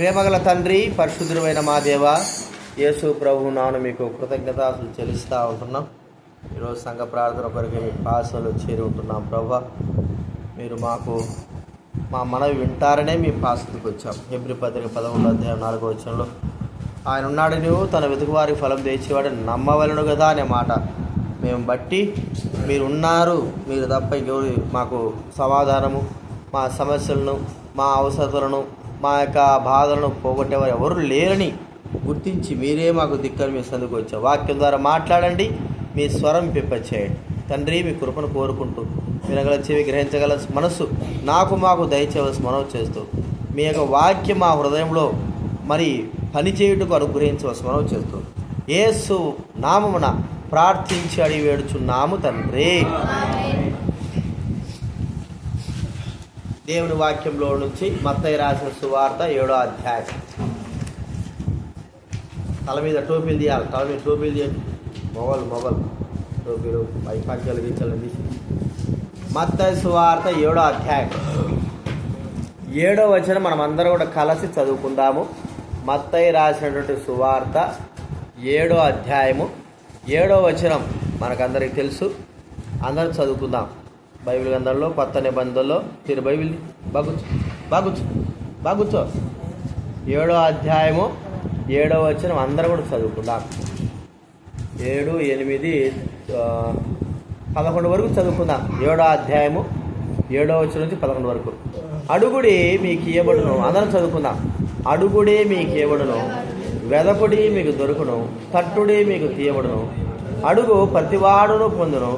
ప్రేమగల తండ్రి పరిశుద్ధుడైన మా దేవ యేసు ప్రభు నాను మీకు కృతజ్ఞతలు చెల్లిస్తూ ఉంటున్నాం. ఈరోజు సంఘ ప్రార్థన కొరకు మీ పాసలు చేరి ఉంటున్నాం ప్రభా. మీరు మాకు మా మనవి వింటారనే మీ పాసలకు వచ్చాం. ఎబ్రి పత్రిక పదమూడు అధ్యాయం నాలుగో వచ్చంలో ఆయన ఉన్నాడు నువ్వు తన వెతుకువారికి ఫలం తెచ్చేవాడు నమ్మవలను కదా అనే మాట. మేము బట్టి మీరు ఉన్నారు మీరు తప్ప ఇంకెవరు మాకు సమాధానము మా సమస్యలను మా అవసరతలను మా యొక్క బాధలను పోగొట్టేవారు ఎవరు లేరని గుర్తించి మీరే మాకు దిక్కని మీ సందుకు వచ్చాం వాక్యం ద్వారా మాట్లాడండి మీ స్వరం పిప్పచేయండి తండ్రి మీ కృపను కోరుకుంటూ వినగల చెవి గ్రహించగల మనస్సు నాకు మాకు దయచేవలసి మనవి చేస్తూ మీ యొక్క వాక్యం మా హృదయంలో మరి పని చేయుటకు అనుగ్రహించవలసి మనవి చేస్తూ ఏసు నామమున ప్రార్థించి అడిగి వేడుచున్నాము తండ్రి. దేవుని వాక్యంలో నుంచి మత్తయి రాసిన సువార్త ఏడో అధ్యాయం. తల మీద టోపీలు తీయాలి. తల మీద టోపీలు తీయండి మొగలు మొగలు. టోపీలు పై పంచలు గించలు తీసి. మత్తయ్య సువార్త ఏడో అధ్యాయం. ఏడో వచనం మనం అందరం కూడా కలిసి చదువుకుందాము. మత్తయి రాసినటువంటి సువార్త ఏడో అధ్యాయము. ఏడో వచనం మనకందరికి తెలుసు. అందరం చదువుకుందాం. బైబిల్ గ్రంథంలో కొత్త నిబంధనలో తిరు బైబిల్. బాగుచ్చు బాగుచ్చు బాగుచ్చో ఏడో అధ్యాయము ఏడో వచ్చిన అందరం కూడా చదువుకుందాం ఏడు ఎనిమిది పదకొండు వరకు చదువుకుందాం ఏడో అధ్యాయము ఏడో వచ్చిన నుంచి పదకొండు వరకు. అడుగుడి మీకు ఇవ్వబడును అందరం చదువుకుందాం. అడుగుడే మీకు ఇవ్వబడును వెదకుడి మీకు దొరుకును. తట్టుడి మీకు తీయబడును. అడుగు ప్రతివాడును పొందును.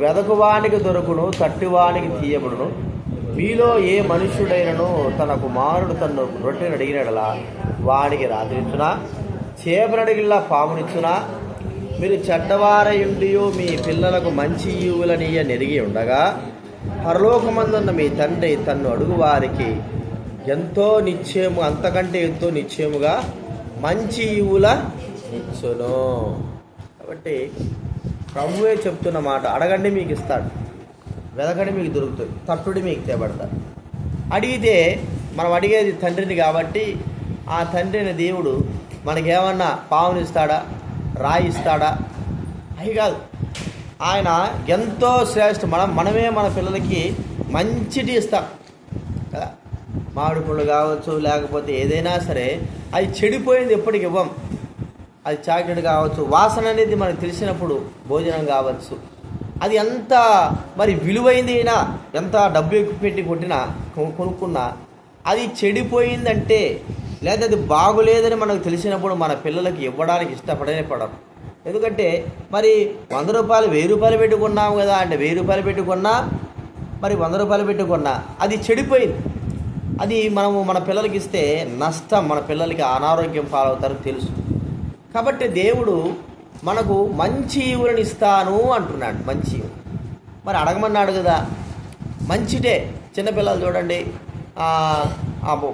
వెదకువానికి దొరుకును తట్టివానికి తీయబడును. మీలో ఏ మనుష్యుడైనను తన కుమారుడు తన రొట్టెను అడిగినడలా వానికి రాత్రించునా? చేపనడిగిలా పామునిచ్చునా? మీరు చెడ్డవారయుండియో మీ పిల్లలకు మంచి ఈవులనీయ నెరిగి ఉండగా పరలోకమందున్న మీ తండ్రి తన్ను అడుగు వారికి ఎంతో నిశ్చయము అంతకంటే ఎంతో నిశ్చయముగా మంచి ఈవుల ఇచ్చును కాబట్టి ప్రభువే చెప్తున్న మాట అడగండి మీకు ఇస్తాడు. వెదకండి మీకు దొరుకుతుంది తట్టుడి మీకు తేబడతాడు. అడిగితే మనం అడిగేది తండ్రిని కాబట్టి ఆ తండ్రిని దేవుడు మనకేమన్నా పావును ఇస్తాడా రాయి ఇస్తాడా? అవి కాదు. ఆయన ఎంతో శ్రేష్ఠ మనం మనమే మన పిల్లలకి మంచిటి ఇస్తాం. కదా? మామిడి పళ్ళు కావచ్చు లేకపోతే ఏదైనా సరే అది చెడిపోయింది ఎప్పటికి ఇవ్వం. అది చాక్లెట్ కావచ్చు వాసన అనేది మనకు తెలిసినప్పుడు భోజనం కావచ్చు. అది ఎంత మరి విలువైంది అయినా ఎంత డబ్బు ఎక్కువ పెట్టి కొట్టినా కొను- కొనుక్కున్నా అది చెడిపోయిందంటే లేదా అది బాగులేదని మనకు తెలిసినప్పుడు మన పిల్లలకి ఇవ్వడానికి ఇష్టపడనే పడం ఎందుకంటే మరి వంద రూపాయలు వెయ్యి రూపాయలు పెట్టుకున్నాం కదా అంటే వెయ్యి రూపాయలు పెట్టుకున్నా మరి వంద రూపాయలు పెట్టుకున్నా అది చెడిపోయింది. అది మనము మన పిల్లలకి ఇస్తే నష్టం మన పిల్లలకి అనారోగ్యం పాలవుతారు తెలుసు. కాబట్టి దేవుడు మనకు మంచి ఈవులను ఇస్తాను అంటున్నాడు మంచి ఈవులు. మరి అడగమన్నాడు కదా మంచిటే చిన్నపిల్లలు చూడండి ఆ,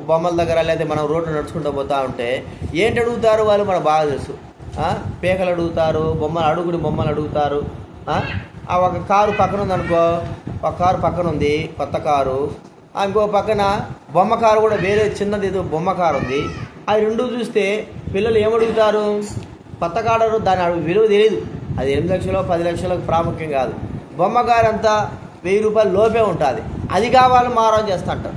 బొమ్మల దగ్గర లేదా మనం రోడ్డు నడుచుకుంటూ పోతా ఉంటే ఏంటి అడుగుతారు వాళ్ళు? మనకు బాగా తెలుసు. పేకలు అడుగుతారు బొమ్మలు అడుగుడు బొమ్మలు అడుగుతారు. ఆ, ఒక కారు పక్కన ఉందనుకో ఒక కారు పక్కన ఉంది కొత్త కారు. ఇంకో పక్కన బొమ్మ కారు కూడా వేరే చిన్నది ఏదో బొమ్మ కారు ఉంది. అది రెండు చూస్తే పిల్లలు ఏమడుగుతారు? కొత్త దాని అడుగు విలువ తెలియదు అది ఎనిమిది లక్షలు పది లక్షలకు ప్రాముఖ్యం కాదు. బొమ్మ కారు అంతా వెయ్యి రూపాయలు లోపే ఉంటుంది. అది కావాలని మారం చేస్తుంటారు.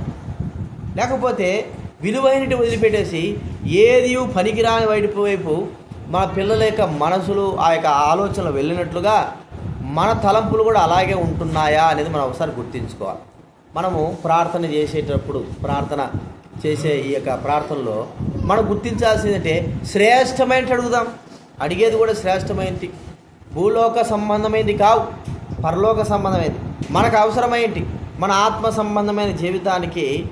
లేకపోతే విలువైనటి వదిలిపెట్టేసి ఏది పనికిరాని వైపు వైపు మన పిల్లల యొక్క మనసులు ఆ యొక్క ఆలోచనలు వెళ్ళినట్లుగా మన తలంపులు కూడా అలాగే ఉంటున్నాయా అనేది మనం ఒకసారి గుర్తించుకోవాలి. మనము ప్రార్థన చేసేటప్పుడు ప్రార్థన చేసే ఈ యొక్క ప్రార్థనలో మనం గుర్తించాల్సింది అంటే శ్రేష్టమైనది అడుగుదాం. అడిగేది కూడా శ్రేష్టమైనది భూలోక సంబంధమైనది కావు. పరలోక సంబంధమైనది మనకు అవసరమైనది మన ఆత్మ సంబంధమైన జీవితానికి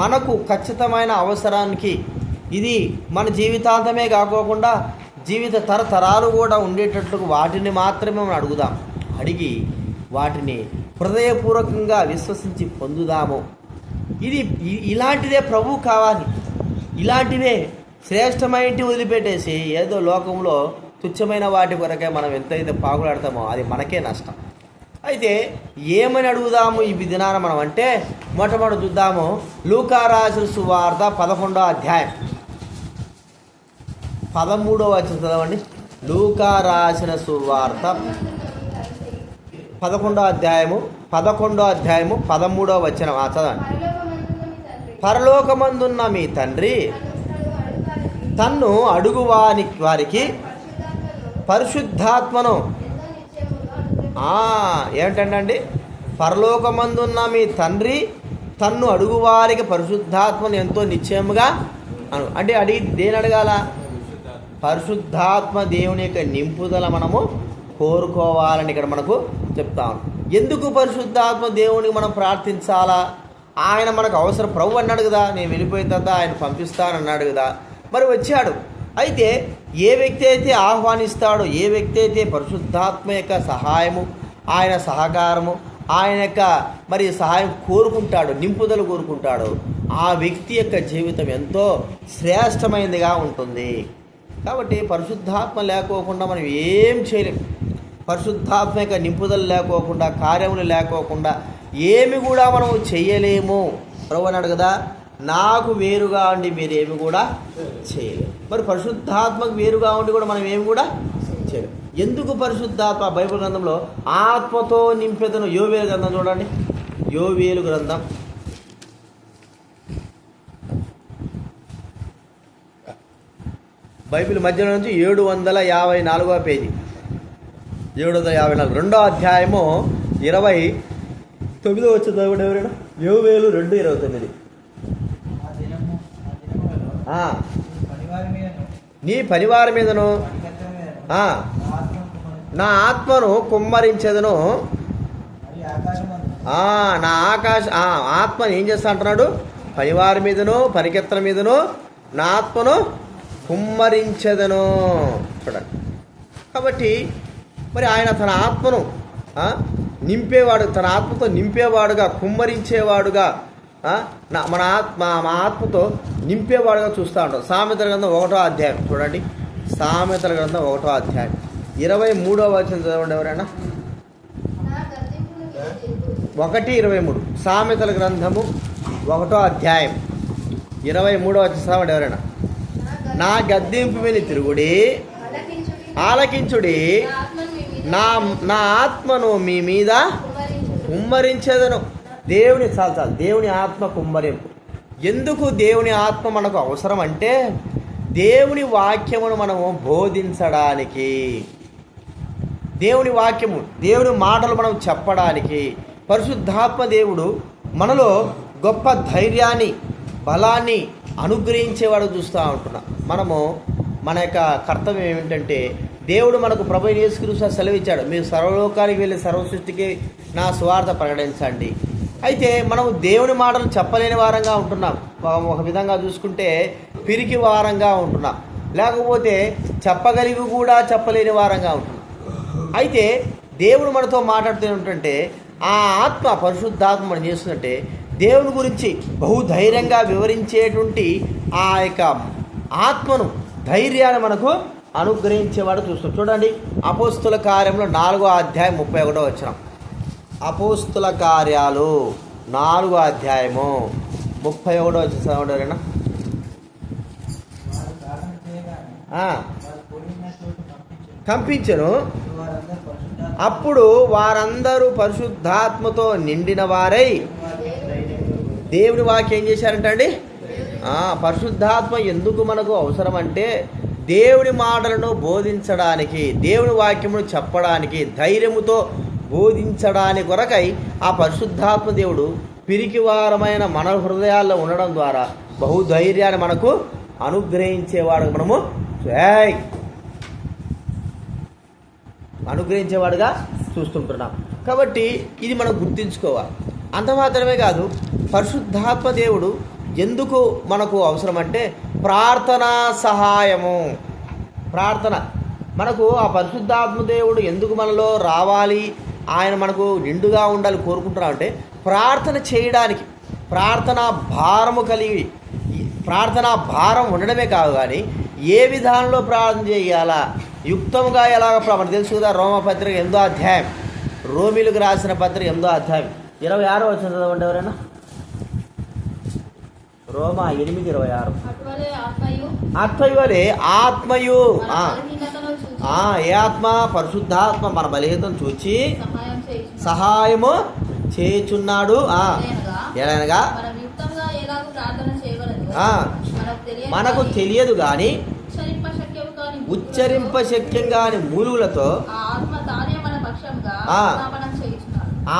మనకు ఖచ్చితమైన అవసరానికి ఇది మన జీవితాంతమే కాకోకుండా జీవిత తరతరాలు కూడా ఉండేటట్లు వాటిని మాత్రమే మనం అడుగుదాం. అడిగి వాటిని హృదయపూర్వకంగా విశ్వసించి పొందుదాము. ఇది ఇలాంటిదే ప్రభు కావాలి. ఇలాంటివే శ్రేష్టమైనటి వదిలిపెట్టేసి ఏదో లోకంలో తుచ్చమైన వాటి కొరకే మనం ఎంతైతే పాకులాడతామో అది మనకే నష్టం. అయితే ఏమని అడుగుదాము ఈ దినాన మనం అంటే మొట్టమొదటి చూద్దాము లూకా రాసిన సువార్త పదకొండో అధ్యాయం. పదమూడో వచ్చిన చదవండి. లూకా రాసిన సువార్త పదకొండో అధ్యాయము పదకొండో అధ్యాయము పదమూడో వచ్చిన చదవండి. పరలోకమందున్న మీ తండ్రి తన్ను అడుగు వారి వారికి పరిశుద్ధాత్మను. ఆ, ఏమిటండి పరలోకమందున్న మీ తండ్రి తన్ను అడుగువారికి పరిశుద్ధాత్మను ఎంతో నిశ్చయముగా అను అంటే అడిగి దేని అడగాల? పరిశుద్ధాత్మ దేవుని యొక్క నింపుదల మనము కోరుకోవాలని ఇక్కడ మనకు చెప్తాం ఎందుకు పరిశుద్ధాత్మ దేవునికి మనం ప్రార్థించాలా? ఆయన మనకు అవసరం ప్రభు అన్నాడు కదా నేను వెళ్ళిపోయిన తర్వాత ఆయన పంపిస్తానన్నాడు కదా. మరి వచ్చాడు. అయితే ఏ వ్యక్తి అయితే ఆహ్వానిస్తాడో ఏ వ్యక్తి అయితే పరిశుద్ధాత్మ యొక్క సహాయము ఆయన సహకారము ఆయన యొక్క మరి సహాయం కోరుకుంటాడు నింపుదలు కోరుకుంటాడు ఆ వ్యక్తి యొక్క జీవితం ఎంతో శ్రేష్టమైనదిగా ఉంటుంది. కాబట్టి పరిశుద్ధాత్మ లేకోకుండా మనం ఏం చేయలేం. పరిశుద్ధాత్మ యొక్క లేకోకుండా కార్యములు లేకోకుండా ఏమి కూడా మనము చేయలేము. ప్రభు అన్నాడు కదా నాకు వేరుగా ఉండి మీరు ఏమి కూడా చేయలేము మరి పరిశుద్ధాత్మకు వేరుగా ఉండి కూడా మనం ఏమి కూడా చేయలేము ఎందుకు పరిశుద్ధాత్మ? బైబిల్ గ్రంథంలో ఆత్మతో నింపెదను యోవేలు గ్రంథం చూడండి. యోవేలు గ్రంథం. బైబిల్ మధ్యలో నుంచి ఏడు వందల యాభై నాలుగవ పేజీ. ఏడు వందల యాభై నాలుగు. రెండో అధ్యాయము ఇరవై తొమ్మిదో వచ్చిన చదవండి ఎవరైనా? యోవేలు రెండు ఇరవై తొమ్మిది. పనివారి మీదను నీ పరివారం మీదను. నా ఆత్మను కుమ్మరించేదను. నా ఆకాశ ఆత్మ ఏం చేస్తా అంటున్నాడు? పనివారి మీదను పరికెత్తల మీదను నా ఆత్మను కుమ్మరించదను. చూడండి. కాబట్టి మరి ఆయన తన ఆత్మను నింపేవాడు తన ఆత్మతో నింపేవాడుగా కుమ్మరించేవాడుగా నా మన ఆత్మ మా ఆత్మతో నింపేవాడుగా చూస్తూ ఉంటాం సామెతల గ్రంథం ఒకటో అధ్యాయం. చూడండి. సామెతల గ్రంథం ఒకటో అధ్యాయం. ఇరవై మూడో వచనం చదవండి ఎవరైనా? ఒకటి ఇరవై మూడు. సామెతల గ్రంథము ఒకటో అధ్యాయం. ఇరవై మూడో వచ్చిన చదవండి ఎవరైనా? నా గద్దింపు మీద తిరుగుడి ఆలకించుడి నా నా ఆత్మను మీ మీద కుమ్మరించేదను. దేవుని చాలు చాలు. దేవుని ఆత్మ కుమ్మరింపు. ఎందుకు దేవుని ఆత్మ మనకు అవసరం అంటే దేవుని వాక్యమును మనము బోధించడానికి. దేవుని వాక్యము దేవుని మాటలు మనం చెప్పడానికి. పరిశుద్ధాత్మ దేవుడు మనలో గొప్ప ధైర్యాన్ని బలాన్ని అనుగ్రహించేవాడు చూస్తూ ఉంటున్నాం. మనము మన యొక్క కర్తవ్యం ఏమిటంటే దేవుడు మనకు ప్రభు యేసుక్రీస్తు సెలవిచ్చాడు. మీరు సర్వలోకానికి వెళ్ళి సర్వసృష్టికి నా స్వార్థ ప్రకటించండి. అయితే మనము దేవుని మాటలు చెప్పలేని వారంగా ఉంటున్నాం. ఒక- విధంగా చూసుకుంటే పిరికి వారంగా ఉంటున్నాం. లేకపోతే చెప్పగలిగి కూడా చెప్పలేని వారంగా ఉంటున్నాం. అయితే దేవుడు మనతో మాట్లాడుతుంటే ఆ ఆత్మ పరిశుద్ధాత్మ మనం చేస్తుందంటే దేవుని గురించి బహుధైర్యంగా వివరించేటువంటి ఆ యొక్క ఆత్మను ధైర్యాన్ని మనకు అనుగ్రహించేవాడు చూస్తాం చూడండి అపోస్తుల కార్యంలో నాలుగో అధ్యాయం ముప్పై ఒకటో వచ్చిన అపోస్తుల కార్యాలు నాలుగో అధ్యాయము ముప్పై ఒకటో వచ్చిన కంపించను. అప్పుడు వారందరూ పరిశుద్ధాత్మతో నిండిన వారై దేవుని వాక్యం ఏం చేశారంటండి? పరిశుద్ధాత్మ ఎందుకు మనకు అవసరం అంటే దేవుని మాటలను బోధించడానికి దేవుని వాక్యమును చెప్పడానికి ధైర్యముతో బోధించడానికి కొరకై ఆ పరిశుద్ధాత్మ దేవుడు పిరికివారమైన మన హృదయాల్లో ఉండడం ద్వారా బహుధైర్యాన్ని మనకు అనుగ్రహించేవాడు మనము అనుగ్రహించేవాడుగా చూస్తుంటున్నాం. కాబట్టి ఇది మనం గుర్తుంచుకోవాలి. అంత మాత్రమే కాదు పరిశుద్ధాత్మ దేవుడు ఎందుకు మనకు అవసరం అంటే ప్రార్థనా సహాయము. ప్రార్థన. మనకు ఆ పరిశుద్ధాత్మ దేవుడు ఎందుకు మనలో రావాలి? ఆయన మనకు నిండుగా ఉండాలి కోరుకుంటున్నాం అంటే ప్రార్థన చేయడానికి ప్రార్థన భారము కలిగి ప్రార్థన భారం ఉండడమే కాదు కానీ ఏ విధానంలో ప్రార్థన చేయాలా? యుక్తంగా ఎలాగ మనకు తెలుసు కదా రోమపత్రిక ఎందో అధ్యాయం. రోమిలకు రాసిన పత్రిక ఎందో అధ్యాయం. ఇరవై ఆరో వచ్చిన చదవండి ఎవరైనా? రోమా ఎనిమిది ఇరవై ఆరు. అటువలే ఆత్మయు. ఏ ఆత్మ? పరిశుద్ధాత్మ మన బలహీనతను చూచి. సహాయము చేయుచున్నాడు. ఎలాగనగా మనకు తెలియదు కానీ ఉచ్చరింప శక్యం కాని మూలుగులతో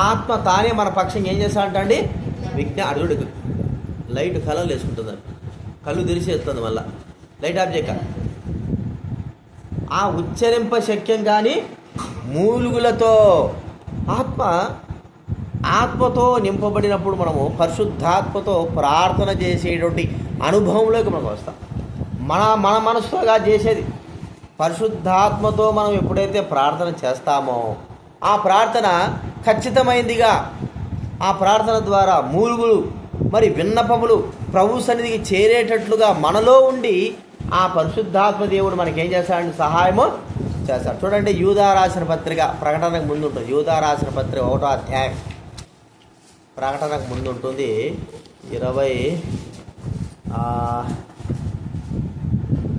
ఆత్మ తానే మన పక్షం ఏం చేస్తాడంటండి విజ్ఞా అడుగుడు లైట్ కలర్ వేసుకుంటుంది. కళ్ళు తెరిసేస్తుంది మళ్ళా. లైట్ ఆఫ్ చేయక. ఆ ఉచ్చరింప శక్యం కానీ మూలుగులతో ఆత్మ ఆత్మతో నింపబడినప్పుడు మనము పరిశుద్ధాత్మతో ప్రార్థన చేసేటువంటి అనుభవంలోకి మనం వస్తాం. మన మన మనసుగా చేసేది. పరిశుద్ధాత్మతో మనం ఎప్పుడైతే ప్రార్థన చేస్తామో ఆ ప్రార్థన ఖచ్చితమైందిగా. ఆ ప్రార్థన ద్వారా మూలుగులు మరి విన్నపములు ప్రభు సన్నిధికి చేరేటట్లుగా మనలో ఉండి ఆ పరిశుద్ధాత్మ దేవుడు మనకేం చేస్తాడంటే సహాయము చేస్తాడు చూడండి యూదా రాసిన పత్రిక ప్రకటనకు ముందు ఉంటుంది యూదా రాసిన పత్రిక ఒకటో అధ్యాయం. ప్రకటనకు ముందు ఉంటుంది ఇరవై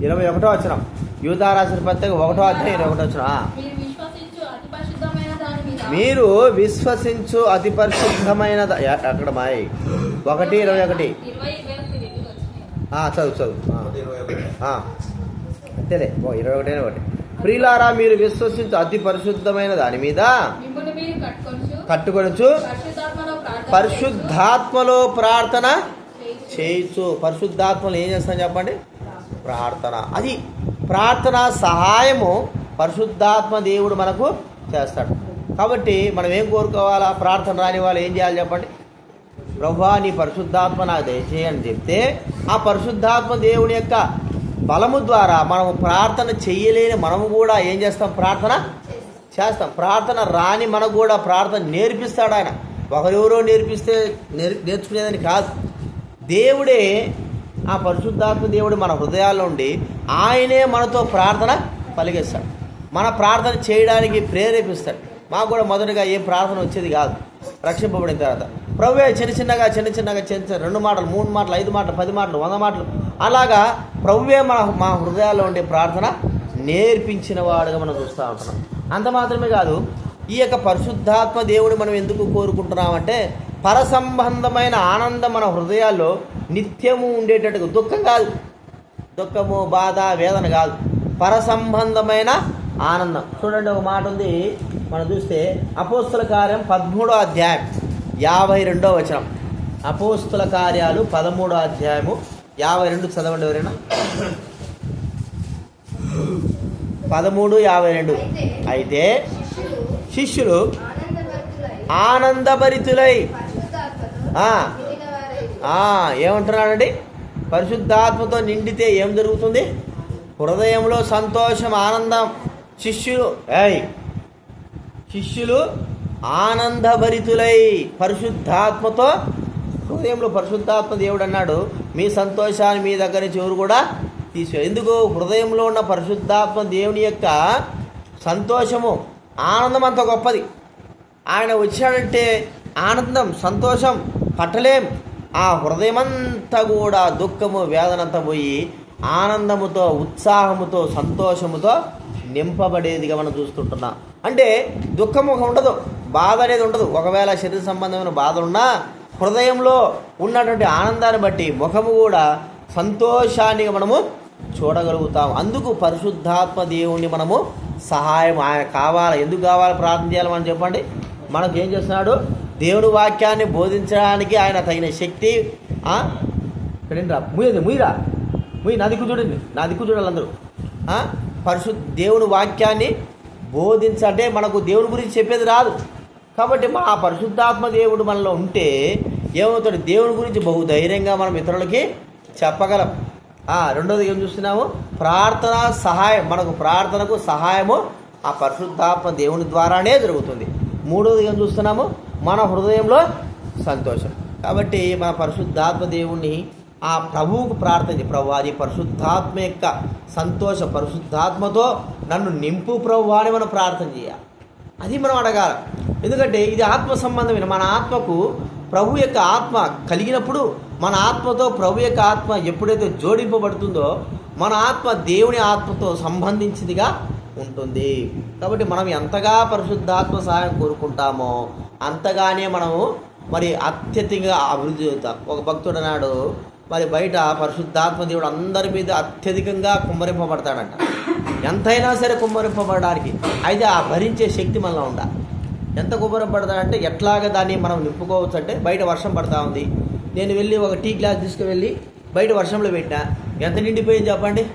ఇరవై ఒకటో వచ్చినాం యూదా రాసిన పత్రిక ఒకటో అధ్యాయం ఇరవై ఒకటో వచ్చిన మీరు విశ్వసించు అతి పరిశుద్ధమైన దాని మీద మీరు విశ్వసించు అతి పరిశుద్ధమైన అక్కడ మాయి. ఒకటి ఇరవై ఒకటి. చదువు చదువు. అంతేలే. ఓ ఇరవై ఒకటి ఒకటి. ప్రియులారా మీరు విశ్వసించు అతి పరిశుద్ధమైన దాని మీద కట్టుకొనచ్చు పరిశుద్ధాత్మలో ప్రార్థన. చేయొచ్చు పరిశుద్ధాత్మలు ఏం చేస్తాం చెప్పండి? ప్రార్థన. అది ప్రార్థన సహాయము పరిశుద్ధాత్మ దేవుడు మనకు చేస్తాడు. కాబట్టి మనం ఏం కోరుకోవాలా? ప్రార్థన రాని వాళ్ళు ఏం చేయాలి చెప్పండి? ప్రభా నీ పరిశుద్ధాత్మ నాకు దయచేయని చెప్తే ఆ పరిశుద్ధాత్మ దేవుని యొక్క బలము ద్వారా మనము ప్రార్థన చేయలేని మనము కూడా ఏం చేస్తాం? ప్రార్థన చేస్తాం. ప్రార్థన రాని మనకు కూడా ప్రార్థన నేర్పిస్తాడు ఆయన. ఒకరెవరో నేర్పిస్తే నేర్ నేర్చుకునేదని కాదు. దేవుడే ఆ పరిశుద్ధాత్మ దేవుడు మన హృదయాల్లో ఉండి ఆయనే మనతో ప్రార్థన పలిగిస్తాడు మన ప్రార్థన చేయడానికి ప్రేరేపిస్తాడు. మాకు కూడా మొదటగా ఏం ప్రార్థన వచ్చేది కాదు. రక్షింపబడిన తర్వాత. ప్రభువే చిన్న చిన్నగా చిన్న చిన్నగా చిన్న చిన్న రెండు మాటలు మూడు మాటలు ఐదు మాటలు పది మాటలు వంద మాటలు. అలాగా ప్రభువే మన మా హృదయాల్లో ఉండే ప్రార్థన నేర్పించిన వాడుగా మనం చూస్తూ ఉంటున్నాం. అంత మాత్రమే కాదు ఈ యొక్క పరిశుద్ధాత్మ దేవుడు మనం ఎందుకు కోరుకుంటున్నామంటే పరసంబంధమైన ఆనందం మన హృదయాల్లో నిత్యము ఉండేటట్టుగా దుఃఖం కాదు. దుఃఖము బాధ వేదన కాదు. పరసంబంధమైన ఆనందం. చూడండి ఒక మాట ఉంది. మనం చూస్తే అపోస్తుల కార్యం పదమూడో అధ్యాయం యాభై రెండో వచనం. అపోస్తుల కార్యాలు పదమూడో అధ్యాయము యాభై రెండు చదవండి ఎవరైనా? పదమూడు యాభై రెండు. అయితే శిష్యులు ఆనందభరితులై. పరిశుద్ధాత్మతో ఏమంటున్నాడండి? పరిశుద్ధాత్మతో నిండితే ఏం జరుగుతుంది? హృదయంలో సంతోషం ఆనందం. శిష్యులు ఏయ్ శిష్యులు ఆనందభరితులై పరిశుద్ధాత్మతో హృదయంలో పరిశుద్ధాత్మ దేవుడు అన్నాడు మీ సంతోషాన్ని మీ దగ్గర నుంచి ఎవరు కూడా తీసుకో ఎందుకు? హృదయంలో ఉన్న పరిశుద్ధాత్మ దేవుని యొక్క సంతోషము ఆనందం అంత గొప్పది. ఆయన వచ్చాడంటే ఆనందం సంతోషం పట్టలేం. ఆ హృదయమంతా కూడా దుఃఖము వేదనంతా పోయి ఆనందముతో ఉత్సాహముతో సంతోషముతో నింపబడేదిగా మనం చూస్తుంటున్నాం. అంటే దుఃఖం ఒక ఉండదు బాధ అనేది ఉండదు. ఒకవేళ శరీర సంబంధమైన బాధలున్నా హృదయంలో ఉన్నటువంటి ఆనందాన్ని బట్టి ముఖము కూడా సంతోషాన్ని మనము చూడగలుగుతాం. అందుకు పరిశుద్ధాత్మ దేవుణ్ణి మనము సహాయం ఆయన కావాలి. ఎందుకు కావాలి? ప్రార్థన చేయాలి మనం చెప్పండి. మనకు ఏం చేస్తున్నాడు? దేవుని వాక్యాన్ని బోధించడానికి ఆయన తగిన శక్తి ఆ? రా ముయ్యది ముయ్యరా? ముయ్యి నా దిక్కు చూడండి. నా దిక్కు చూడాలి అందరూ. పరిశుద్ధ దేవుని వాక్యాన్ని బోధించంటే మనకు దేవుని గురించి చెప్పేది రాదు. కాబట్టి మా ఆ పరిశుద్ధాత్మ దేవుడు మనలో ఉంటే ఏమవుతాడు? దేవుని గురించి బహు ధైర్యంగా మనం ఇతరులకి చెప్పగలం. రెండోది ఏం చూస్తున్నాము? ప్రార్థన సహాయం. మనకు ప్రార్థనకు సహాయము ఆ పరిశుద్ధాత్మ దేవుని ద్వారానే జరుగుతుంది. మూడోది ఏం చూస్తున్నాము? మన హృదయంలో సంతోషం. కాబట్టి మన పరిశుద్ధాత్మ దేవుణ్ణి ఆ ప్రభువుకు ప్రార్థన ప్రభు అది పరిశుద్ధాత్మ యొక్క సంతోష పరిశుద్ధాత్మతో నన్ను నింపు ప్రభు అని మనం ప్రార్థన చేయాలి. అది మనం అడగాలి. ఎందుకంటే ఇది ఆత్మ సంబంధమైన మన ఆత్మకు ప్రభు యొక్క ఆత్మ కలిగినప్పుడు మన ఆత్మతో ప్రభు యొక్క ఆత్మ ఎప్పుడైతే జోడింపబడుతుందో మన ఆత్మ దేవుని ఆత్మతో సంబంధించిందిగా ఉంటుంది. కాబట్టి మనం ఎంతగా పరిశుద్ధాత్మ సహాయం కోరుకుంటామో అంతగానే మనము మరి అత్యధికంగా అభివృద్ధి చెందుతాం. ఒక భక్తుడు అన్నాడు మరి బయట పరిశుద్ధాత్మ దేవుడు అందరి మీద అత్యధికంగా కుమ్మరింపబడతాడంట. ఎంతైనా సరే కుమ్మరింపబడడానికి. అయితే ఆ భరించే శక్తి మనలో ఉండాలి. ఎంత కుమ్మరింపడతాడంటే ఎట్లాగ దాన్ని మనం నింపుకోవచ్చు అంటే బయట వర్షం పడతా ఉంది. నేను వెళ్ళి ఒక టీ గ్లాస్ తీసుకువెళ్ళి బయట వర్షంలో పెట్టినా. ఎంత నిండిపోయింది చెప్పండి?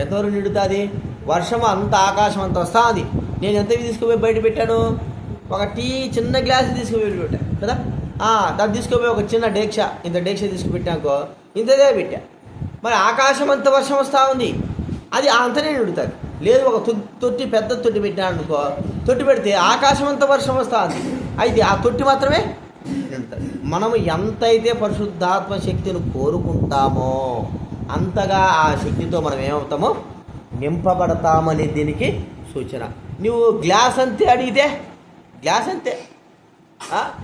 ఎంతవరకు నిండుతుంది? వర్షం అంత ఆకాశం అంత వస్తా ఉంది. నేను ఎంత తీసుకుపోయి బయట పెట్టాను? ఒక టీ చిన్న గ్లాస్ తీసుకుపోయి పెట్టాను కదా? దాన్ని తీసుకుపోయి ఒక చిన్న డేక్ష ఇంత డేక్ష తీసుకుపెట్టాకో ఇంతదే పెట్టా. మరి ఆకాశం అంత వర్షం వస్తూ ఉంది. అది అంతనే నిండుతుంది. లేదు ఒక తొ- తొట్టి పెద్ద తొట్టి పెట్టాను అనుకో తొట్టి పెడితే ఆకాశం అంత వర్షం వస్తూ ఉంది. అయితే ఆ తొట్టి మాత్రమే మనం మనము ఎంతైతే పరిశుద్ధాత్మ శక్తిని కోరుకుంటామో అంతగా ఆ శక్తితో మనం ఏమవుతామో నింపబడతామని దీనికి సూచన. నువ్వు గ్లాస్ అంతే అడిగితే గ్లాస్ అంతే.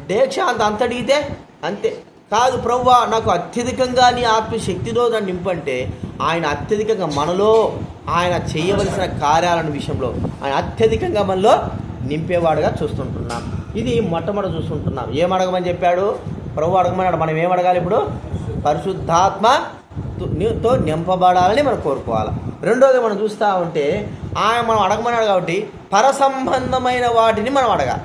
దీక్ష అంత అంత అడిగితే అంతే. కాదు ప్రవ్వా నాకు అత్యధికంగా నీ ఆత్మశక్తిలో నన్ను నింపంటే ఆయన అత్యధికంగా మనలో ఆయన చేయవలసిన కార్యాలను విషయంలో ఆయన అత్యధికంగా మనలో నింపేవాడుగా చూస్తుంటున్నాం. ఇది మొట్టమొదటి చూస్తుంటున్నాం. ఏం అడగమని చెప్పాడు? ప్రభు అడగమన్నాడు. మనం ఏం అడగాలి ఇప్పుడు? పరిశుద్ధాత్మ తో నింపబడాలని మనం కోరుకోవాలి. రెండోది మనం చూస్తూ ఉంటే ఆయన మనం అడగమన్నాడు కాబట్టి పరసంబంధమైన వాటిని మనం అడగాలి.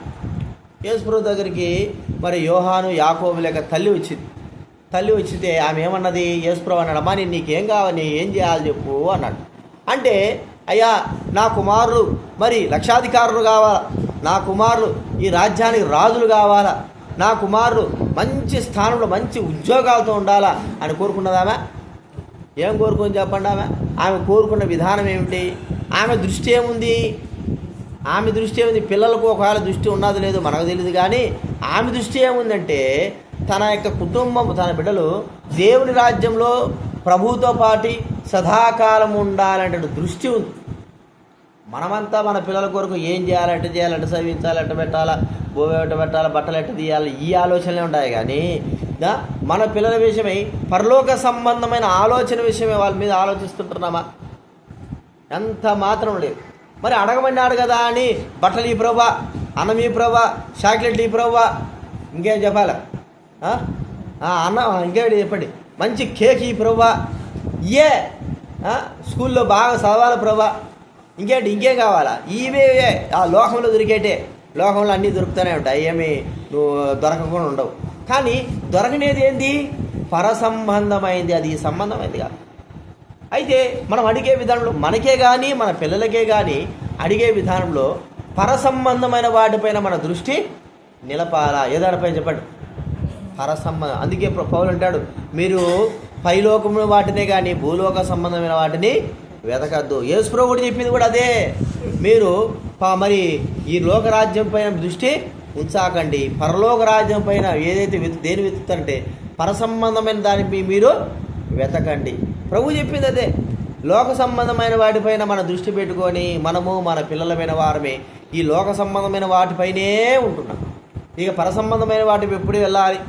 యేసుప్రభు దగ్గరికి మరి యోహాను యాకోబు లేక తల్లి వచ్చింది. తల్లి వచ్చితే ఆమె ఏమన్నది? యేసుప్రభు అన్నాడు అమ్మా నేను నీకేం కావాలి? ఏం చేయాలి చెప్పు అన్నాడు. అంటే అయ్యా నా కుమారులు మరి లక్షాధికారులు కావాలా? నా కుమారులు ఈ రాజ్యానికి రాజులు కావాలా? నా కుమారులు మంచి స్థానంలో మంచి ఉద్యోగాలతో ఉండాలా? అని కోరుకున్నదామె ఏం కోరుకొని చెప్పండి ఆమె? ఆమె కోరుకున్న విధానం ఏమిటి? ఆమె దృష్టి ఏముంది? ఆమె దృష్టి ఏముంది? పిల్లలకు ఒకవేళ దృష్టి ఉన్నది లేదు మనకు తెలియదు కానీ ఆమె దృష్టి ఏముందంటే తన యొక్క కుటుంబం తన బిడ్డలు దేవుని రాజ్యంలో ప్రభువుతో పాటి సదాకాలం ఉండాలంటే దృష్టి ఉంది. మనమంతా మన పిల్లల కొరకు ఏం చేయాలంటే చేయాలంటే చదివించాలి ఎట్ట పెట్టాలా భూమి ఎట్ట పెట్టాలా బట్టలు ఎట్ట తీయాలి ఈ ఆలోచనలే ఉంటాయి కానీ మన పిల్లల విషయమై పరలోక సంబంధమైన ఆలోచన విషయమే వాళ్ళ మీద ఆలోచిస్తుంటున్నామా? ఎంత మాత్రం లేదు. మరి అడగమన్నాడు కదా అని బట్టలు ఈ ప్రభా అన్నం ఈ ప్రభా చాక్లెట్లు ఈ ప్రభా ఇంకేం చెప్పాలా? అన్నం ఇంకేమిటి అన్న చెప్పండి? మంచి కేక్ ఈ ప్రభా ఏ స్కూల్లో బాగా చదవాలి ప్రభా ఇంకేంటి? ఇంకేం కావాలా? ఇవే ఇవే. ఆ లోకంలో దొరికేటే. లోకంలో అన్నీ దొరుకుతూనే ఉంటాయి. ఏమి నువ్వు దొరకకుండా ఉండవు. కానీ దొరకనేది ఏంది? పరసంబంధమైంది. అది సంబంధమైంది కాదు. అయితే మనం అడిగే విధానంలో మనకే కానీ మన పిల్లలకే కానీ అడిగే విధానంలో పరసంబంధమైన వాటిపైన మన దృష్టి నిలపాలా? ఏదానిపైన చెప్పండి. పరసంబంధం అందుకే ప్ర- పౌలు అంటాడు మీరు పైలోకము వాటినే కానీ భూలోక సంబంధమైన వాటిని వెతకద్దు. యేసుప్రభు కూడా చెప్పింది కూడా అదే. మీరు మరి ఈ లోకరాజ్యం పైన దృష్టి ఉంచాకండి. పరలోక రాజ్యం పైన ఏదైతే దేని వెతుకుతారంటే పరసంబంధమైన దాని మీరు వెతకండి. ప్రభు చెప్పింది అదే. లోక సంబంధమైన వాటిపైన మన దృష్టి పెట్టుకొని మనము మన పిల్లలమైన వారమే. ఈ లోక సంబంధమైన వాటిపైనే ఉంటున్నాం. ఇక పరసంబంధమైన వాటికి ఎప్పుడు వెళ్ళాలి?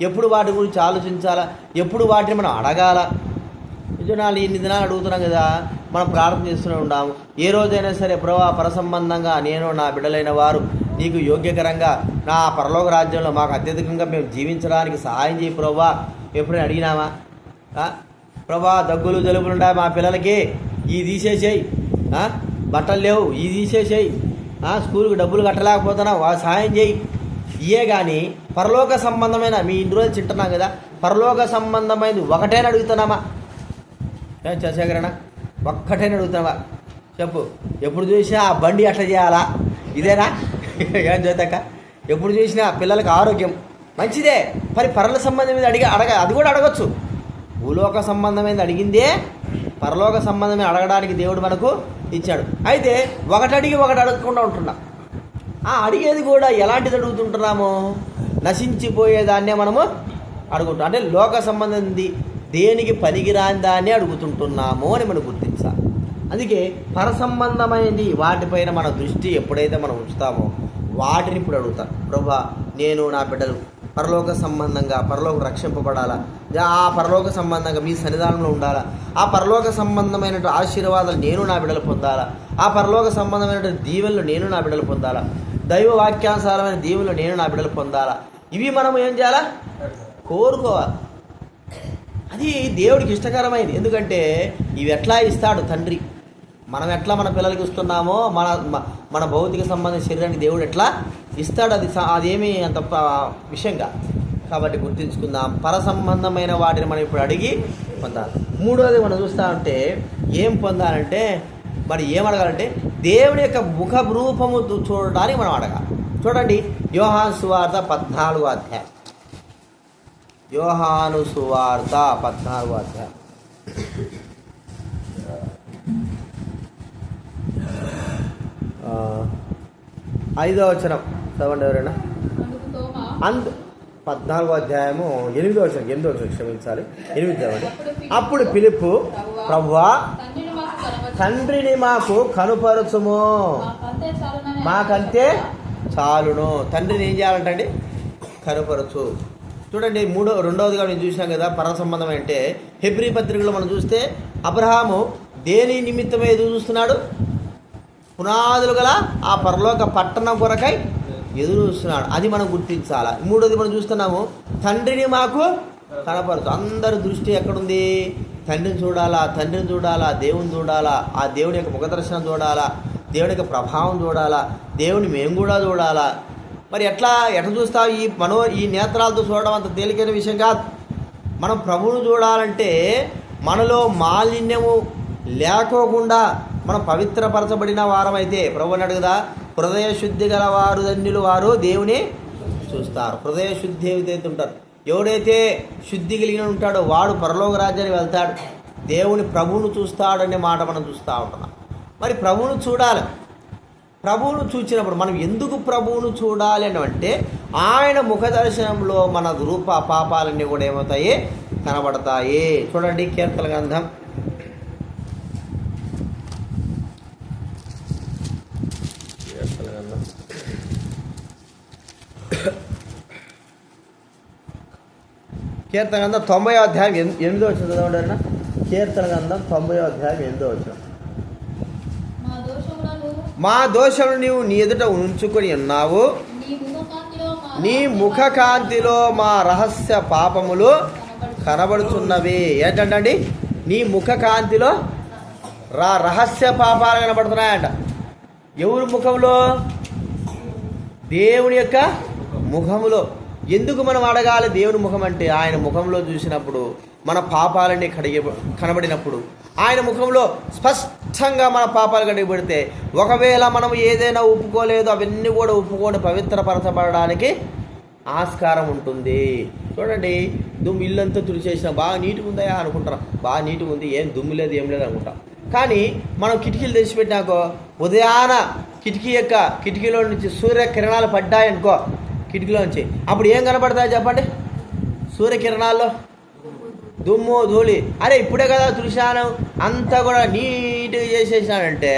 ఎప్పుడు వాటి గురించి ఆలోచించాలా? ఎప్పుడు వాటిని మనం అడగాల? నిజనాలు ఇన్ని దినాలు అడుగుతున్నాం కదా మనం ప్రార్థన చేస్తూనే ఉన్నాము ఏ రోజైనా సరే ప్రభా పరసంబంధంగా నేను నా బిడ్డలైన వారు నీకు యోగ్యకరంగా నా పరలోక రాజ్యంలో మాకు అత్యధికంగా మేము జీవించడానికి సహాయం చేయి ప్రభా. ఎప్పుడైనా అడిగినామా ప్రభా దగ్గులు జలుబులు ఉన్నాయి మా పిల్లలకి. ఈ తీసేసేయి. బట్టలు లేవు. ఈ తీసేసేయి. ఆ? స్కూల్కి డబ్బులు కట్టలేకపోతున్నావు. వా సహాయం చేయి. ఇయే కానీ పరలోక సంబంధమైన మీ ఇన్ని రోజులు తింటున్నాం కదా పరలోక సంబంధమైనది ఒకటేనా అడుగుతున్నామా? ఏం చశేఖరణ ఒక్కటేనా అడుగుతున్నావా? చెప్పు. ఎప్పుడు చూసినా ఆ బండి అట్లా చేయాలా? ఇదేనా? ఏం చేతాక ఎప్పుడు చూసినా పిల్లలకి ఆరోగ్యం మంచిదే. మరి పరల సంబంధం మీద అడిగి అడగ అది కూడా అడగచ్చు. భూలోక సంబంధమైనది అడిగిందే పరలోక సంబంధమే అడగడానికి దేవుడు మనకు ఇచ్చాడు. అయితే ఒకటి అడిగి ఒకటి అడగకుండా ఉంటున్నాం. ఆ అడిగేది కూడా ఎలాంటిది అడుగుతుంటున్నాము? నశించిపోయేదాన్నే మనము అడుగుంటాం అంటే లోక సంబంధింది దేనికి పనికిరాని దాన్నే అడుగుతుంటున్నాము అని మనం గుర్తించాలి. అందుకే పర సంబంధమైనది వాటిపైన మన దృష్టి ఎప్పుడైతే మనం ఉంచుతామో వాటిని ఇప్పుడు అడుగుతాం. ప్రభా నేను నా బిడ్డలు పరలోక సంబంధంగా పరలోక రక్షింపబడాలా? ఆ పరలోక సంబంధంగా మీ సన్నిధానంలో ఉండాలా? ఆ పరలోక సంబంధమైన ఆశీర్వాదాలు నేను నా బిడ్డలు పొందాలా? ఆ పరలోక సంబంధమైన దీవెనలు నేను నా బిడ్డలు పొందాలా? దైవ వాక్యానుసారమైన దీవెనలు నేను నా బిడ్డలు పొందాలా? ఇవి మనం ఏం చేయాలా? కోరుకోవాలి. అది దేవుడికి ఇష్టకరమైనది. ఎందుకంటే ఇవి ఎట్లా ఇస్తాడు తండ్రి? మనం ఎట్లా మన పిల్లలకి ఇస్తున్నామో మన మన భౌతిక సంబంధించిన శరీరానికి దేవుడు ఎట్లా ఇస్తాడు? అది స- అంత విషయంగా. కాబట్టి గుర్తుంచుకుందాం. పర సంబంధమైన వాటిని మనం ఇప్పుడు అడిగి పొందాలి. మూడోది మనం చూస్తా ఉంటే ఏం పొందాలంటే మరి ఏం అడగాలంటే దేవుని యొక్క ముఖ రూపము చూడటానికి చూడడానికి మనం అడగాలి. చూడండి యోహాన్ సువార్త పద్నాలుగు అధ్యాయం. యోహాను సువార్త పద్నాలుగు అధ్యాయం. ఐదో వచనం. చదవండి ఎవరైనా. అందు పద్నాలుగో అధ్యాయము ఎనిమిదో వచనం. ఎనిమిదో వచనం క్షమించాలి. ఎనిమిది చదవండి. అప్పుడు పిలుపు ప్రవ్వా తండ్రిని మాకు కనబరచు. కనుపరచుము. మాకంతే చాలును. తండ్రిని ఏం చేయాలంటండి? కనుపరచు. చూడండి మూడో రెండవదిగా నేను చూసినాం కదా పర సంబంధం అంటే హెబ్రి పత్రికలో మనం చూస్తే అబ్రహాము దేని నిమిత్తమే ఎదురు చూస్తున్నాడు? పునాదులు గల ఆ పరలోక పట్టణం కొరకై ఎదురు చూస్తున్నాడు. అది మనం గుర్తించాలా? మూడోది మనం చూస్తున్నాము తండ్రిని మాకు కనపరచు. అందరి దృష్టి ఎక్కడుంది? తండ్రిని చూడాలా? తండ్రిని చూడాలా? దేవుని చూడాలా? ఆ దేవుని యొక్క ముఖదర్శనం చూడాలా? దేవుని యొక్క ప్రభావం చూడాలా? దేవుని మేము కూడా చూడాలా? మరి ఎట్లా ఎట్లా చూస్తావు? ఈ మనో ఈ నేత్రాలతో చూడడం అంత తేలికైన విషయం కాదు. మనం ప్రభువును చూడాలంటే మనలో మాలిన్యము లేకోకుండా మనం పవిత్రపరచబడిన వారమైతే ప్రభు అన్నాడు కదా హృదయ శుద్ధి గల వారు ధన్యులు వారు దేవుని చూస్తారు. హృదయ శుద్ధి ఏదైతే ఉంటారు ఎవడైతే శుద్ధి కలిగిన ఉంటాడో వాడు పరలోక రాజ్యానికి వెళ్తాడు. దేవుని ప్రభువును చూస్తాడనే మాట మనం చూస్తూ ఉంటున్నాం. మరి ప్రభువును చూడాలి. ప్రభువును చూచినప్పుడు మనం ఎందుకు ప్రభువును చూడాలి అని అంటే ఆయన ముఖ దర్శనంలో మన రూప పాపాలన్నీ కూడా ఏమవుతాయి? కనబడతాయి. చూడండి కీర్తన గ్రంథం. కీర్తన గంధం తొంభై అధ్యాయం ఎన్- ఎనిమిదో వచ్చిన చదవండి కీర్తన గంధం తొంభై అధ్యాయం ఎనిమిదో వచ్చిన మా దోషములను మా దోషములు నీవు నీ ఎదుట ఉంచుకొని ఉన్నావు. నీ ముఖ కాంతిలో మా రహస్య పాపములు కనబడుతున్నవి. ఏంటండి నీ ముఖ కాంతిలో రా రహస్య పాపాలు కనబడుతున్నాయంట. ఎవరి ముఖంలో దేవుని యొక్క ముఖములో. ఎందుకు మనం అడగాలి దేవుని ముఖం అంటే? ఆయన ముఖంలో చూసినప్పుడు మన పాపాలన్నీ కడిగి కనబడినప్పుడు ఆయన ముఖంలో స్పష్టంగా మన పాపాలు కడిగిపెడితే ఒకవేళ మనం ఏదైనా ఒప్పుకోలేదు అవన్నీ కూడా ఒప్పుకొని పవిత్రపరచబడడానికి ఆస్కారం ఉంటుంది. చూడండి దుమ్ము ఇల్లంతా తుడిచేసిన బాగా నీట్గా ఉందా అనుకుంటాం బాగా నీట్గా ఉంది ఏం దుమ్ము లేదు ఏం లేదు అనుకుంటాం. కానీ మనం కిటికీలు తెచ్చిపెట్టినాకో ఉదయాన కిటికీ యొక్క కిటికీలో నుంచి సూర్యకిరణాలు పడ్డాయనుకో కిటికీలో నుంచి. అప్పుడు ఏం కనపడతాయి చెప్పండి? సూర్యకిరణాల్లో. దుమ్ము ధూళి. అరే ఇప్పుడే కదా చూశాను అంతా కూడా నీట్గా చేసేసానంటే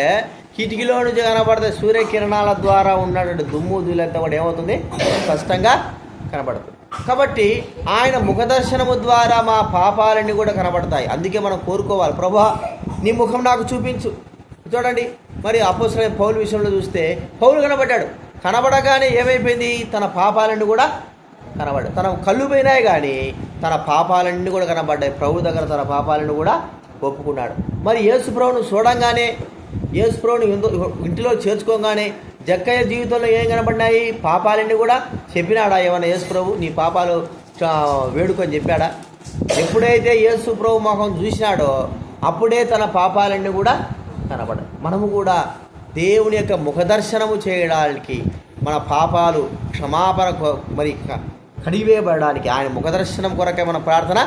కిటికీలో నుంచి కనబడితే సూర్యకిరణాల ద్వారా ఉన్నటువంటి దుమ్ము ధూళి అంతా కూడా ఏమవుతుంది? స్పష్టంగా కనబడుతుంది కాబట్టి ఆయన ముఖదర్శనము ద్వారా మా పాపాలన్నీ కూడా కనబడతాయి అందుకే మనం కోరుకోవాలి. ప్రభా నీ ముఖం నాకు చూపించు. చూడండి. మరి అపోసరమైన పౌలు విషయంలో చూస్తే పౌలు కనబడ్డాడు కనబడగానే ఏమైపోయింది? తన పాపాలన్నీ కూడా కనబడ్డాయి. తన కళ్ళు పోయినాయి కానీ తన పాపాలన్నీ కూడా కనబడ్డాయి. ప్రభు దగ్గర తన పాపాలను కూడా ఒప్పుకున్నాడు. మరి యేసుప్రభును చూడంగానే యేసుప్రభుని ఇంటిలో చేర్చుకోగానే జక్కయ్య జీవితంలో ఏం కనబడినాయి? పాపాలన్నీ కూడా చెప్పినాడా? ఏమన్నా యేసుప్రభు నీ పాపాలు వేడుకొని చెప్పాడా? ఎప్పుడైతే యేసుప్రభు మొహం చూసినాడో అప్పుడే తన పాపాలన్నీ కూడా కనబడ మనము కూడా దేవుని యొక్క ముఖదర్శనము చేయడానికి మన పాపాలు క్షమాపణ మరి కడివేయబడడానికి ఆయన ముఖదర్శనం కొరకే మనం ప్రార్థన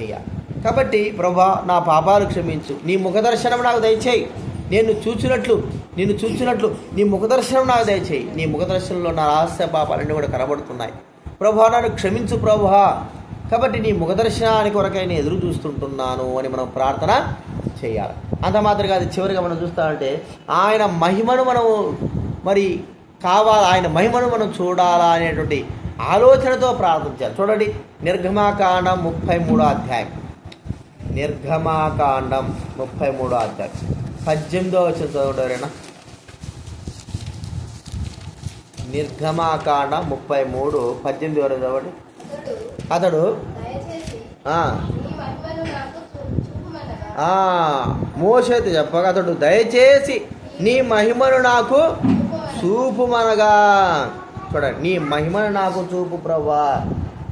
చేయాలి. కాబట్టి ప్రభా నా పాపాలు క్షమించు. నీ ముఖదర్శనం నాకు దయచేయి. నేను చూచినట్లు నిన్ను చూచినట్లు నీ ముఖదర్శనం నాకు దయచేయి. నీ ముఖదర్శనంలో నా రహస్య పాపాలన్నీ కూడా కనబడుతున్నాయి. ప్రభా నన్ను క్షమించు ప్రభా. కాబట్టి నీ ముఖదర్శనానికి కొరకై నేను ఎదురు చూస్తుంటున్నాను అని మనం ప్రార్థన చేయాలి. అంత మాత్రమే అది చివరిగా మనం చూస్తామంటే ఆయన మహిమను మనం మరి కావాలి ఆయన మహిమను మనం చూడాలా అనేటువంటి ఆలోచనతో ప్రార్థించాలి చూడండి నిర్గమాకాండం ముప్పై మూడో అధ్యాయం. నిర్గమాకాండం ముప్పై మూడో అధ్యాయం. పద్దెనిమిదో వచ్చిన చదవండి ఎవరైనా. నిర్గమాకాండం ముప్పై మూడు పద్దెనిమిది వరకు చదవండి. అతడు మోషేతు చెప్పగా అతడు దయచేసి నీ మహిమను నాకు చూపుమనగా. చూడండి నీ మహిమను నాకు చూపు ప్రవ్వా.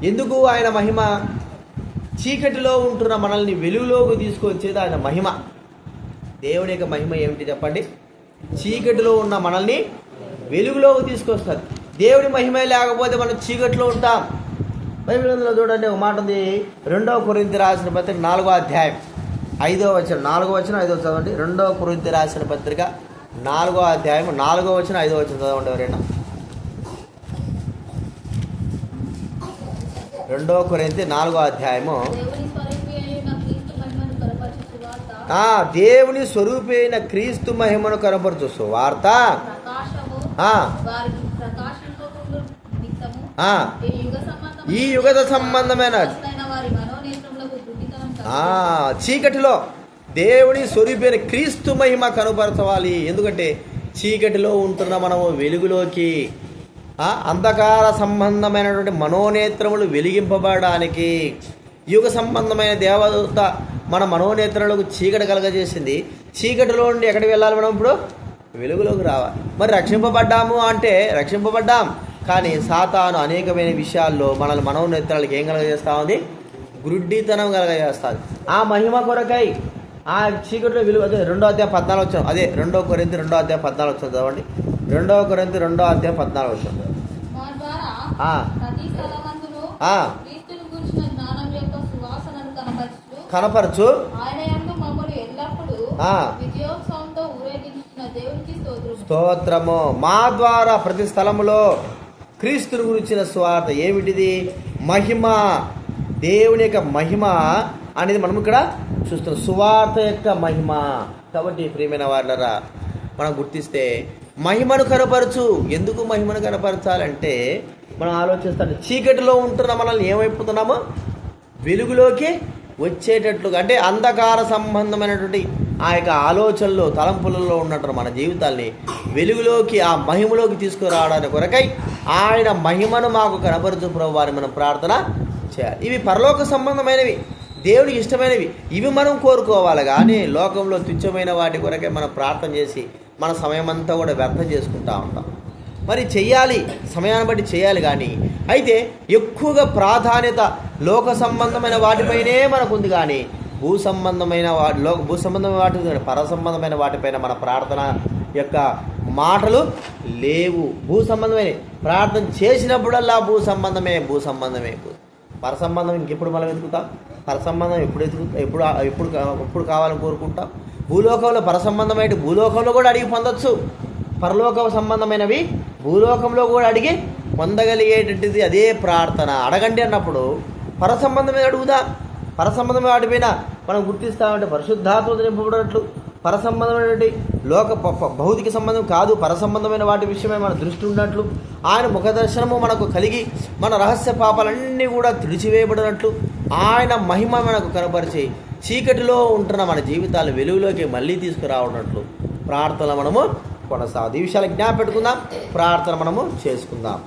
ఎందుకు ఆయన మహిమ? చీకటిలో ఉంటున్న మనల్ని వెలుగులోకి తీసుకొచ్చేది ఆయన మహిమ. దేవుని యొక్క మహిమ ఏమిటి చెప్పండి? చీకటిలో ఉన్న మనల్ని వెలుగులోకి తీసుకొస్తుంది దేవుడి మహిమే లేకపోతే మనం చీకటిలో ఉంటాం. బైబిల్ గ్రంథంలో చూడండి ఒక మాట ఉంది. రెండవ కొరింతి రాసిన పత్రిక నాలుగో అధ్యాయం. ఐదో వచ్చిన నాలుగో వచ్చిన ఐదో చదవండి. రెండవ కొరింతి రాసిన పత్రిక నాలుగో అధ్యాయం నాలుగో వచ్చిన ఐదో వచ్చిన చదవండి ఎవరైనా. రెండవ కొరింతి నాలుగో అధ్యాయము. దేవుని స్వరూపి అయిన క్రీస్తు మహిమను కనపరచు. సువార్త ఆ. ఈ సంబంధమైన యుగత సంబంధమైన చీకటిలో దేవుని స్వరూపైన క్రీస్తు మహిమ కనుపరచవాలి. ఎందుకంటే చీకటిలో ఉంటున్న మనము వెలుగులోకి అంధకార సంబంధమైనటువంటి మనోనేత్రములు వెలిగింపబడడానికి యుగ సంబంధమైన దేవత మన మనోనేత్రములకు చీకటి కలగజేసింది. చీకటిలో ఉండి ఎక్కడికి వెళ్ళాలి మనం ఇప్పుడు? వెలుగులోకి రావాలి. మరి రక్షింపబడ్డాము అంటే రక్షింపబడ్డాం. కానీ సాతాను అనేకమైన విషయాల్లో మనల్ని మనోనేత్రాలకు ఏం కలగజేస్తా ఉంది? గుడ్డితనం కలగజేస్తుంది. ఆ మహిమ కొరకై ఆ చీకటిలో విలువ అదే రెండో అధ్యాయం పద్నాలుగు వచ్చాం అదే రెండో కొరింతి రెండో అధ్యాయం పద్నాలుగు వచ్చాం చదవండి. రెండో కొరింతి రెండో అధ్యాయం పద్నాలుగు వచ్చాం కనపరచు. స్తోత్రము. మా ద్వారా ప్రతి స్థలములో క్రీస్తుని గురించిన స్వార్థ ఏమిటిది? మహిమ. దేవుని యొక్క మహిమ అనేది మనం ఇక్కడ చూస్తున్నాం. సువార్త యొక్క మహిమ. కాబట్టి ప్రియమైన వాళ్ళరా మనం గుర్తిస్తే మహిమను కనపరచు. ఎందుకు మహిమను కనపరచాలంటే మనం ఆలోచిస్తాం చీకటిలో ఉంటున్న మనల్ని ఏమైపోతున్నామో? వెలుగులోకి వచ్చేటట్లుగా అంటే అంధకార సంబంధమైనటువంటి ఆ యొక్క ఆలోచనలో తలంపులలో ఉన్నటువంటి మన జీవితాల్ని వెలుగులోకి ఆ మహిమలోకి తీసుకురావడానికి కొరకై ఆయన మహిమను మాకు కనపరచు ప్రభు వారిని మనం ప్రార్థన చేయాలి. ఇవి పరలోక సంబంధమైనవి దేవుడికి ఇష్టమైనవి. ఇవి మనం కోరుకోవాలి కానీ లోకంలో తుచ్చమైన వాటి కొరకే మనం ప్రార్థన చేసి మన సమయం అంతా కూడా వ్యర్థం చేసుకుంటా ఉంటాం. మరి చెయ్యాలి సమయాన్ని బట్టి చేయాలి కానీ అయితే ఎక్కువగా ప్రాధాన్యత లోక సంబంధమైన వాటిపైనే మనకు ఉంది కానీ భూ సంబంధమైన వాటి లోక భూ సంబంధమైన వాటి పర సంబంధమైన వాటిపైన మన ప్రార్థన యొక్క మాటలు లేవు. భూ సంబంధమైన ప్రార్థన చేసినప్పుడల్లా భూ సంబంధమే భూ సంబంధమే పర సంబంధం ఇంకెప్పుడు మనం వెతుకుతాం పర సంబంధం ఎప్పుడు ఎతుకు ఎప్పుడు ఎప్పుడు ఎప్పుడు కావాలని కోరుకుంటాం? భూలోకంలో పర సంబంధమైన భూలోకంలో కూడా అడిగి పొందొచ్చు. పరలోక సంబంధమైనవి భూలోకంలో కూడా అడిగి పొందగలిగేటది అదే ప్రార్థన. అడగండి అన్నప్పుడు పర సంబంధమే అడుగుదా? పర సంబంధమే వాటిపైన మనం గుర్తిస్తామంటే పరిశుద్ధాత్మ నింపబడినట్లు. పర సంబంధమైనటువంటి లోక ప- భౌతిక సంబంధం కాదు. పర సంబంధమైన వాటి విషయమై మన దృష్టి ఉన్నట్లు ఆయన ముఖదర్శనము మనకు కలిగి మన రహస్య పాపాలన్నీ కూడా తుడిచివేయబడినట్లు ఆయన మహిమ మనకు కనపరిచి చీకటిలో ఉంటున్న మన జీవితాలు వెలుగులోకి మళ్ళీ తీసుకురావనట్లు ప్రార్థన మనము కొనసాగు ఈ విషయాలు జ్ఞాపెట్టుకుందాం ప్రార్థన మనము చేసుకుందాం.